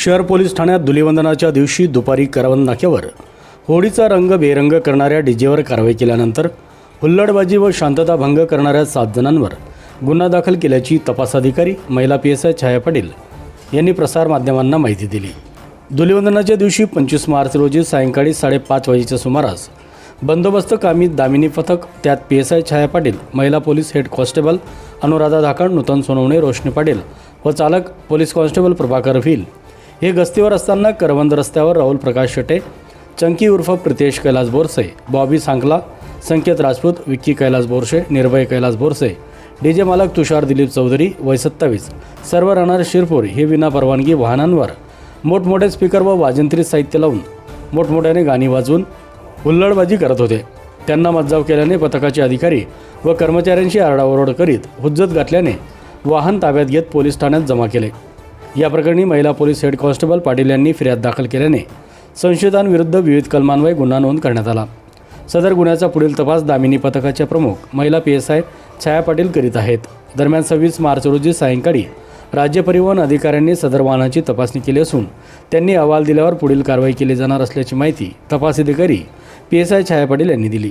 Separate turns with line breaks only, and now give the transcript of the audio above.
शहर पोलीस ठाण्यात धुलिवंदनाच्या दिवशी दुपारी करवंद नाक्यावर होळीचा रंग बेरंग करणाऱ्या डीजेवर कारवाई केल्यानंतर हुल्लडबाजी व शांतता भंग करणाऱ्या सात जणांवर गुन्हा दाखल केल्याची तपास अधिकारी महिला P S I Chhaya Patil यांनी प्रसारमाध्यमांना माहिती दिली. धुलिवंदनाच्या दिवशी पंचवीस मार्च रोजी सायंकाळी साडेपाच वाजेच्या सुमारास बंदोबस्त कामी दामिनी पथक त्यात P S I Chhaya Patil महिला police head constable Anuradha Dhakad Nutan Sonawane Roshni Patil व चालक पोलीस कॉन्स्टेबल प्रभाकर व्हील हे गस्तीवर असताना करवंद रस्त्यावर राहुल प्रकाश शेटे चंकी उर्फ प्रितेश कैलास बोरसे बॉबी सांगला संकेत राजपूत विक्की कैलास बोरसे निर्भय कैलास बोरसे डीजे मालक तुषार दिलीप चौधरी वय सत्तावीस सर्व राहणार शिरपूर हे विना परवानगी वाहनांवर. मोठमोठे स्पीकर व वाजंत्री साहित्य लावून मोठमोठ्याने गाणी वाजवून हुल्लडबाजी करत होते. त्यांना मज्जाव केल्याने पथकाचे अधिकारी व कर्मचाऱ्यांशी आरडाओरड करीत हुज्जत घातल्याने वाहन ताब्यात घेत पोलीस ठाण्यात जमा केले. या प्रकरणी महिला पोलीस हेड कॉन्स्टेबल पाटील यांनी फिर्याद दाखल केल्याने संशयितांविरुद्ध विविध कलमान्वये गुन्हा नोंद करण्यात आला. सदर गुन्ह्याचा पुढील तपास दामिनी पथकाच्या प्रमुख महिला P S I Chhaya Patil करीत आहेत. दरम्यान सव्वीस मार्च रोजी सायंकाळी राज्य परिवहन अधिकाऱ्यांनी सदर वाहनाची तपासणी केली असून त्यांनी अहवाल दिल्यावर पुढील कारवाई केली जाणार असल्याची माहिती तपास अधिकारी P S I Chhaya Patil यांनी दिली.